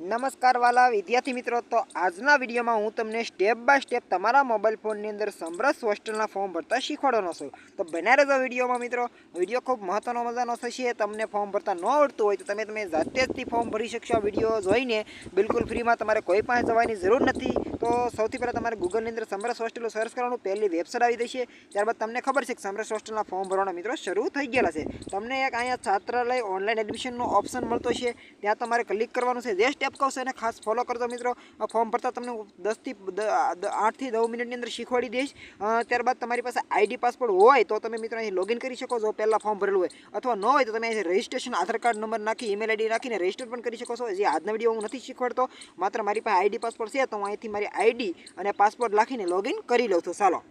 નમસ્કાર વાલા વિદ્યાર્થી મિત્રો, તો આજના વિડીયોમાં હું તમને સ્ટેપ બાય સ્ટેપ તમારા મોબાઈલ ફોનની અંદર સમરસ હોસ્ટેલના ફોર્મ ભરતા શીખવાડવાનો છું. તો બન્યા રહેજો વિડીયોમાં મિત્રો, વીડિયો ખૂબ મહત્વનો મજાનો થશે, તમને ફોર્મ ભરતા ન આવડતું હોય તો તમે તમે જાતે જથી ફોર્મ ભરી શકશો વીડિયો જોઈને. બિલકુલ ફ્રીમાં તમારે કોઈ પાસે જવાની જરૂર નથી. તો સૌથી પહેલાં તમારે ગૂગલની અંદર સમરસ હોસ્ટેલો સર્ચ કરવાનું, પહેલી વેબસાઇટ આવી જશે. ત્યારબાદ તમને ખબર છે કે સમરસ હોસ્ટેલના ફોર્મ ભરવાના મિત્રો શરૂ થઈ ગયેલા છે. તમને એક અહીંયા છાત્રાલય ઓનલાઈન એડમિશનનો ઓપ્શન મળતો છે. ત્યાં તમારે ક્લિક કરવાનું છે. જે સ્ટેપ કહું એને ખાસ ફોલો કરજો મિત્રો. ફોર્મ ભરતા તમને દસથી આઠથી નવ મિનિટની અંદર શીખવાડી દઈશ. ત્યારબાદ તમારી પાસે આઈડી પાસપોર્ટ હોય તો તમે મિત્રો અહીં લોગિન કરી શકો છો, પહેલાં ફોર્મ ભરેલું હોય. અથવા ન હોય તો તમે અહીં રજિસ્ટ્રેશન આધાર કાર્ડ નંબર નાખી ઈમેલ આઈડી નાખીને રજિસ્ટર પણ કરી શકો છો. જે આજના વીડિયો હું નથી શીખવાડતો, માત્ર મારી પાસે આઈડી પાસપોર્ટ છે, તો હું અહીંથી મારી આઈડી અને પાસપોર્ટ લખીને લોગિન કરી લઉં છું ચાલો.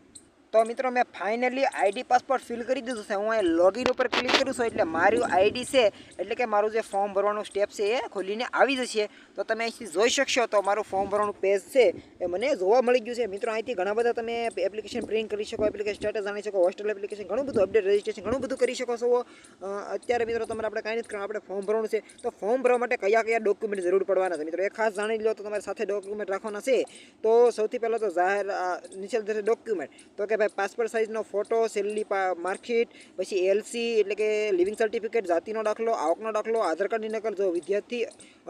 તો મિત્રો, મેં ફાઇનલી આઈડી પાસપોર્ટ ફિલ કરી દીધું છે. હું અહીં લોગિન ઉપર ક્લિક કરું છું, એટલે મારું આઈડી છે, એટલે કે મારું જે ફોર્મ ભરવાનું સ્ટેપ છે એ ખોલીને આવી જશે. તો તમે અહીંથી જોઈ શકશો, તો મારું ફોર્મ ભરવાનું પેજ છે, એ મને જોવા મળી ગયું છે. મિત્રો, અહીંથી ઘણા બધા તમે એપ્લિકેશન પ્રિન્ટ કરી શકો એપ્લિકેશન સ્ટેટસ જાણી શકો હોસ્ટેલ એપ્લિકેશન ઘણું બધું અપડેટ રજિસ્ટ્રેશન ઘણું બધું કરી શકો છો. અત્યારે મિત્રો, તમારે આપણે કાંઈ નથી કરવાનું, આપણે ફોર્મ ભરવાનું છે. તો ફોર્મ ભરવા માટે કયા કયા ડોક્યુમેન્ટ જરૂર પડવાના છે? મિત્રો, એ ખાસ જાણી લો, તો તમારે સાથે ડોક્યુમેન્ટ રાખવાના છે. તો સૌથી પહેલાં તો જાહેર નીચે ડોક્યુમેન્ટ તો કે ભાઈ પાસપોર્ટ સાઇઝનો ફોટો સેલરી માર્કશીટ પછી એલસી એટલે કે લિવિંગ સર્ટિફિકેટ જાતિનો દાખલો, આવકનો દાખલો, આધાર કાર્ડની નકલ, જો વિદ્યાર્થી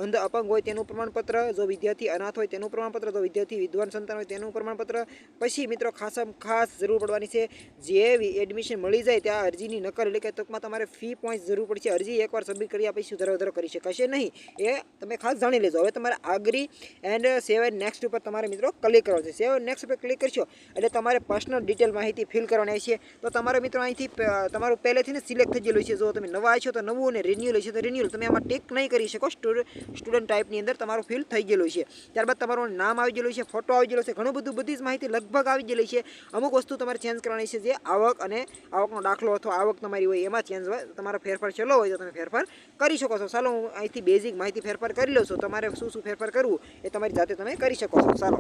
અંધ, અપંગ હોય તેનું પ્રમાણપત્ર, જો વિદ્યાર્થી અનાથ હોય તેનું પ્રમાણપત્ર, જો વિદ્યાર્થી વિદ્વાન સંતાન હોય તેનું પ્રમાણપત્ર. પછી મિત્રો ખાસ ખાસ જરૂર પડવાની છે, જે એડમિશન મળી જાય ત્યાં અરજીની નકલ, એટલે કે ટૂંકમાં તમારે ફી પોઈન્ટ જરૂર પડશે અરજી એકવાર સબમિટ કર્યા પછી સુધારો વધારો કરી શકાશે નહીં. એ તમે ખાસ જાણી લેજો. હવે તમારે આગરી એન્ડ સેવ નેક્સ્ટ ઉપર તમારે મિત્રો ક્લિક કરવાનું છે. સેવ નેક્સ્ટ ઉપર ક્લિક કરશો, એટલે તમારે પર્સનલ ડિટેલ માહિતી ફિલ કરવાની છે. તો તમારે મિત્રો અહીંથી તમારું પહેલેથી ને સિલેક્ટ થઈ ગયેલું છે. જો તમે નવા છો તો નવું અને રિન્યુઅલ છે તો રિન્યુઅલ તમે આમાં ટેક નહીં કરી શકો. સ્ટુડન્ટ ટાઈપની અંદર તમારું ફિલ થઈ ગયેલું છે. ત્યારબાદ તમારું નામ આવી ગયેલું છે ફોટો આવી ગયેલો છે. ઘણું બધું, બધી જ માહિતી લગભગ આવી ગયેલી છે. અમુક વસ્તુ તમારે ચેન્જ કરવાની છે જે આવક અને આવકનો દાખલો અથવા આવક તમારી હોય એમાં ચેન્જ હોય. તમારો ફેરફાર છેલ્લો હોય તો તમે ફેરફાર કરી શકો છો. ચાલો હું અહીંથી બેઝિક માહિતી ફેરફાર કરી લઉં છું. તમારે શું શું ફેરફાર કરવું એ તમારી જાતે તમે કરી શકો છો. ચાલો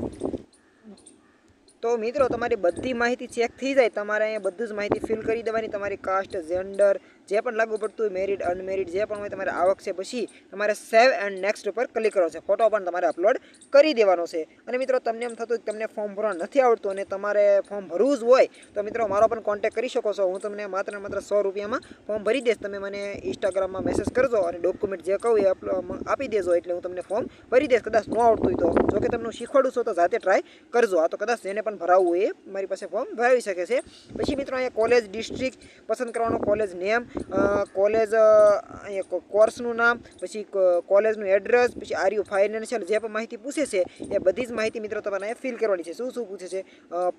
તો મિત્રો, તમારી બધી માહિતી ચેક થઈ જાય, તમારે અહીંયા બધું જ માહિતી ફિલ કરી દેવાની, તમારી કાસ્ટ જેન્ડર જે પણ લાગુ પડતું હોય મેરિડ અનમેરિડ જે પણ હોય તમારે આવક છે પછી તમારે સેવ એન્ડ નેક્સ્ટ ઉપર ક્લિક કરવાનો છે. ફોટો પણ તમારે અપલોડ કરી દેવાનો છે. અને મિત્રો, તમને એમ થતું તમને ફોર્મ ભરવા નથી આવડતું અને તમારે ફોર્મ ભરવું જ હોય, તો મિત્રો મારો પણ કોન્ટેક્ટ કરી શકો છો. હું તમને માત્ર માત્ર સો રૂપિયામાં ફોર્મ ભરી દઈશ. તમે મને ઇન્સ્ટાગ્રામમાં મેસેજ કરજો અને ડોક્યુમેન્ટ જે કહું એ આપી દેજો એટલે હું તમને ફોર્મ ભરી દઈશ. કદાચ ન આવડતું હોય તો. જો કે તમને શીખવાડું છું તો જાતે ટ્રાય કરજો. આ તો કદાચ જેને પણ ભરાવવું એ મારી પાસે ફોર્મ ભરાવી શકે છે. પછી મિત્રો અહીંયા કોલેજ ડિસ્ટ્રિક્ટ પસંદ કરવાનો કોલેજ નેમ કોલેજ કોર્સનું નામ, પછી કોલેજનું એડ્રેસ, પછી આર યુ ફાઇનાન્શિયલ જે પણ માહિતી પૂછે છે, એ બધી જ માહિતી મિત્રો તમારે અહીંયા ફિલ કરવાની છે. શું શું પૂછે છે?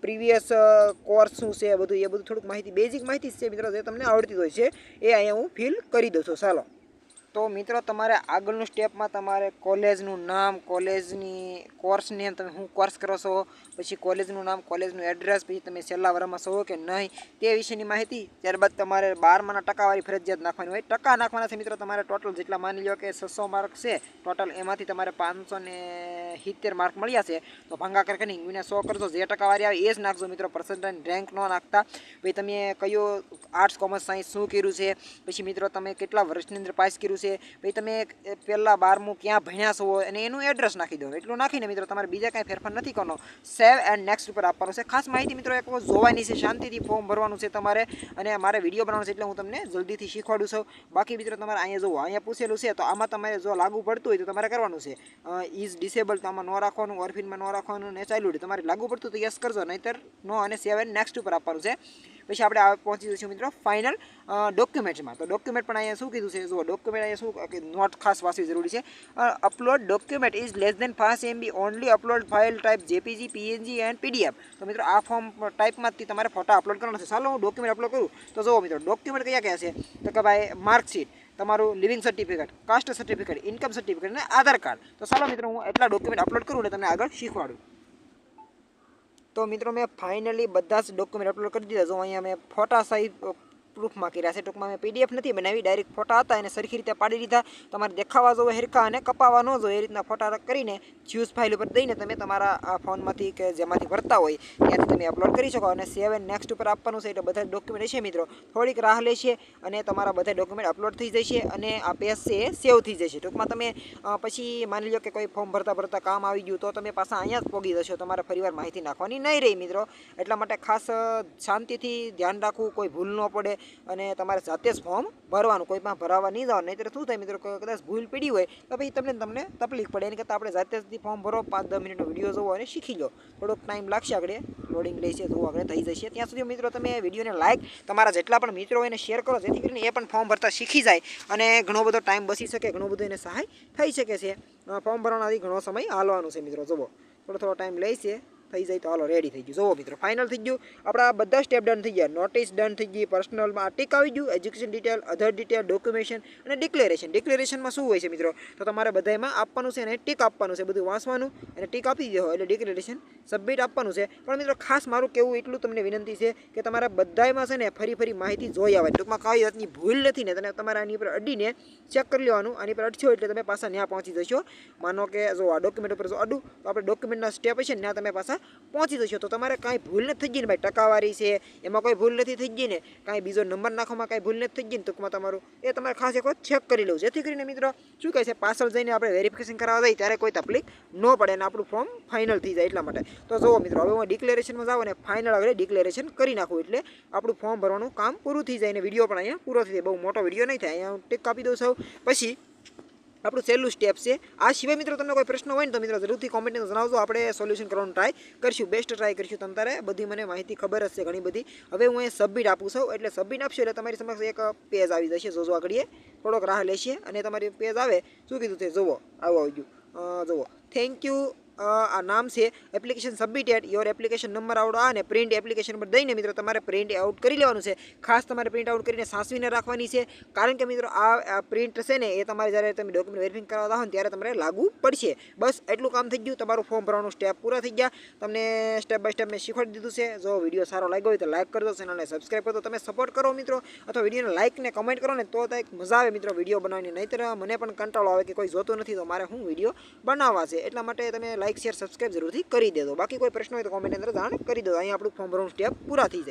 પ્રીવિયસ કોર્સ શું છે? બધું, એ બધું થોડુંક માહિતી બેઝિક માહિતી છે મિત્રો, જે તમને આવડતી હોય છે, એ અહીંયા હું ફિલ કરી દઉં છું. ચાલો. તો મિત્રો, તમારે આગળનું સ્ટેપમાં તમારે કોલેજનું નામ, કોલેજની કોર્સ નેમ તમે શું કોર્સ કરો છો, પછી કોલેજનું નામ, કોલેજનું એડ્રેસ, પછી તમે છેલ્લા વર્ષમાં છો કે નહીં, તે વિશેની માહિતી ત્યારબાદ તમારે બારમાના ટકાવાળી ફરજિયાત નાખવાની હોય. ટકા નાખવાના છે મિત્રો તમારે ટોટલ જેટલા માની લો કે છસો માર્ક છે ટોટલ એમાંથી તમારે પાંચસો ને સિત્તેર માર્ક મળ્યા છે. તો ભાંગાકર કરીને ઇંગ્લિશને સો કરજો, જે ટકાવારી આવે એ જ નાખજો મિત્રો પર્સન્ટેજ રેન્ક ન નાખતા. પછી તમે કયો આર્ટ્સ કોમર્સ સાયન્સ શું કર્યું છે, પછી મિત્રો તમે કેટલા વર્ષની અંદર પાસ કર્યું છે, ભાઈ તમે પહેલાં બારમું ક્યાં ભણ્યા છો અને એનું એડ્રેસ નાખી દો. એટલું નાખીને મિત્રો તમારે બીજા કાંઈ ફેરફાર નથી કરવાનો. સેવ એન્ડ નેક્સ્ટ ઉપર આપવાનું છે. ખાસ માહિતી મિત્રો એક વખત જોવાની છે, શાંતિથી ફોર્મ ભરવાનું છે તમારે અને મારે વીડિયો બનાવવાનો છે એટલે હું તમને જલ્દીથી શીખવાડું છું. બાકી મિત્રો તમારે અહીંયા જોવો, અહીંયા પૂછેલું છે તો આમાં તમારે જો લાગુ પડતું હોય તો તમારે કરવાનું છે. ઇઝ ડિસેબલ તો આમાં ન રાખવાનું ઓર્ફિનમાં ન રાખવાનું ને ચાલ્યું તમારે લાગુ પડતું તો યસ કરજો, નહીતર નો અને સેવ એન્ડ નેક્સ્ટ ઉપર આપવાનું છે. પછી આપણે પહોંચી જઈશું મિત્રો ફાઇનલ ડોક્યુમેન્ટમાં તો ડોક્યુમેન્ટ પણ અહીંયા શું કીધું છે? જુઓ ડોક્યુમેન્ટ અહીંયા શું નોટ ખાસ વાંચવી જરૂરી છે. Upload document is less than fast MB only upload file type JPG PNG and PDF તો મિત્રો, આ ફોર્મ ટાઈપમાંથી તમારે ફોટા અપલોડ કરવાનો છે. ચાલો, હું ડોક્યુમેન્ટ અપલોડ કરું. તો જુઓ મિત્રો ડોક્યુમેન્ટ કયા કયા છે? તો કે ભાઈ માર્કશીટ તમારું living certificate caste certificate income certificate અને આધાર કાર્ડ તો ચાલો મિત્રો, હું એટલા ડોક્યુમેન્ટ અપલોડ કરું ને તમને આગળ શીખવાડું. તો મિત્રો, મેં ફાઇનલી બધા જ ડોક્યુમેન્ટ અપલોડ કરી દીધા. જો અહીંયા મેં ફોટા સાઈઝ પ્રૂફમાં કર્યા છે. ટૂંકમાં મેં પીડીએફ નથી બનાવી ડાયરેક્ટ ફોટા હતા એને સરખી રીતે પાડી દીધા. તમારે દેખાવા જોવે, હેરખા અને કપાવા ન જોઈએ એ રીતના ફોટા કરીને જ્યુસ ફાઇલ ઉપર દઈને તમે તમારા ફોનમાંથી કે જેમાંથી ભરતા હોય, ત્યાંથી તમે અપલોડ કરી શકો અને સેવ એન્ડ નેક્સ્ટ ઉપર આપવાનું છે. એટલે બધા ડોક્યુમેન્ટ છે મિત્રો. થોડીક રાહ લેશે અને તમારા બધા ડોક્યુમેન્ટ અપલોડ થઈ જશે અને આ પેજ છે એ સેવ થઈ જશે. ટૂંકમાં તમે પછી માની લો કે કોઈ ફોર્મ ભરતા ભરતા કામ આવી ગયું તો તમે પાછા અહીંયા જ પોગી જશો. તમારે ફરીવાર માહિતી નાખવાની નહીં રહી મિત્રો. એટલા માટે ખાસ શાંતિથી ધ્યાન રાખવું, કોઈ ભૂલ ન પડે. અને તમારે જાતે જ ફોર્મ ભરવાનું, કોઈ પણ ભરાવા નહીં જવાનું. નહીં શું થાય મિત્રો કદાચ ભૂલ પડી હોય, તો પછી તમને તમને તકલીફ પડે. એની કરતાં આપણે જાતે જ ફોર્મ ભરો, પાંચ, દસ મિનિટનો વીડિયો જોવો અને શીખી લો થોડોક ટાઈમ લાગશે આગળ લોડિંગ લેશે, જોવો આગળ, થઈ જશે. ત્યાં સુધી મિત્રો તમે વિડીયોને લાઈક તમારા જેટલા પણ મિત્રો હોય એને શેર કરો, જેથી કરીને એ પણ ફોર્મ ભરતા શીખી જાય અને ઘણો બધો ટાઈમ બચી શકે, ઘણો બધો એને સહાય થઈ શકે છે. ફોર્મ ભરવાનાથી ઘણો સમય હાલવાનો છે મિત્રો જુઓ થોડો થોડો ટાઈમ લેશે થઈ જાય તો હાલો રેડી થઈ ગયું. જુઓ મિત્રો ફાઇનલ થઈ ગયું. આપણા બધા સ્ટેપ ડન થઈ ગયા. નોટિસ ડન થઈ ગઈ. પર્સનલમાં ટીક આવી ગયું. Education detail other detail documentation અને ડિક્લેરેશન ડિક્લેરેશનમાં શું હોય છે મિત્રો? તો તમારે બધામાં આપવાનું છે અને ટીક આપવાનું છે. બધું વાંચવાનું અને ટીક આપી દો એટલે ડિક્લેરેશન સબમિટ આપવાનું છે. પણ મિત્રો, ખાસ મારું કેવું એટલું તમને વિનંતી છે કે તમારા બધામાં છે ને ફરી ફરી માહિતી જોઈ આવે ટૂંકમાં કઈ જાતની ભૂલ નથી ને તમે તમારે આની ઉપર અડીને ચેક કરી લેવાનું. આની પર અડશો એટલે તમે પાછા ત્યાં પહોંચી જશો. માનો કે જો આ ડોક્યુમેન્ટ ઉપર જો અડું, તો આપણે ડોક્યુમેન્ટના સ્ટેપ છે ને ત્યાં તમે પાછા પહોંચી જશો તો તમારે કાંઈ ભૂલ નથી થઈ ગઈ ને ભાઈ, ટકાવારી છે, એમાં કોઈ ભૂલ નથી થઈ ગઈ ને, કાંઈ બીજો નંબર નાખવામાં કાંઈ ભૂલ નથી થઈ ગઈ ને, ટૂંકમાં તમારું, એ તમારે ખાસ એક ચેક કરી લઉં જેથી કરીને મિત્રો, શું કહે છે પાછળ જઈને આપણે વેરિફિકેશન કરાવવા જઈએ ત્યારે કોઈ તકલીફ ન પડે અને આપણું ફોર્મ ફાઇનલ થઈ જાય એટલા માટે. તો જુઓ મિત્રો, હવે હું ડિક્લેરેશનમાં જાઉં અને ફાઇનલ આગળ ડિક્લેરેશન કરી નાખું એટલે આપણું ફોર્મ ભરવાનું કામ પૂરું થઈ જાય અને વીડિયો પણ અહીંયા પૂરો થઈ જાય. બહુ મોટો વીડિયો નહીં થાય, અહીંયા હું ટીક આપી દઉં છું. પછી આપણું છેલ્લું સ્ટેપ છે. આ સિવાય મિત્રો તમને કોઈ પ્રશ્ન હોય ને તો મિત્રો જરૂરથી કોમેન્ટમાં જણાવજો. આપણે સોલ્યુશન કરવાનું ટ્રાય કરીશું. બેસ્ટ ટ્રાય કરીશું તમારે બધી મને માહિતી ખબર હશે ઘણી બધી. હવે હું એ સબમિટ આપું છું. એટલે સબમિટ આપશો એટલે તમારી સમક્ષ એક પેજ આવી જશે. જોજો આગળીએ. થોડોક રાહ લેશે અને તમારી પેજ આવે. શું કીધું છે જુઓ. આવું આવી ગયું. જુઓ. થેન્ક યુ આ નામ છે application submitted your application number આવડો આ ને પ્રિન્ટ એપ્લિકેશન પર દઈને મિત્રો તમારે પ્રિન્ટ આઉટ કરી લેવાનું છે. ખાસ તમારે પ્રિન્ટ આઉટ કરીને સાચવીને રાખવાની છે. કારણ કે મિત્રો આ પ્રિન્ટ છે ને એ તમારે જ્યારે તમે ડોક્યુમેન્ટ વેરિફિંગ કરાવતા હોય ત્યારે તમારે લાગુ પડશે. બસ એટલું કામ થઈ ગયું. તમારું ફોર્મ ભરવાનું સ્ટેપ પૂરા થઈ ગયા. તમને સ્ટેપ બાય સ્ટેપ મેં શીખવાડી દીધું છે. જો વીડિયો સારો લાગ્યો હોય તો લાઈક કરજો ચેનલને સબસ્ક્રાઈબ કરી તમે સપોર્ટ કરો મિત્રો. અથવા વિડીયોને લાઈક ને કમેન્ટ કરો ને તો એક મજા આવે મિત્રો વીડિયો બનાવવાની નહીંતર મને પણ કંટાળો આવે કે કોઈ જોતું નથી તો મારે હું વીડિયો બનાવવા છે. એટલા માટે તમે લાઈક શેર સબસ્ક્રાઈબ જરૂરથી કરી દેજો. બાકી કોઈ પ્રશ્ન હોય તો કોમેન્ટ અંદર જાણ કરી દો અહીંયા આપણું ફોર્મ ભરવાનું સ્ટેપ પૂરા થઈ જાય.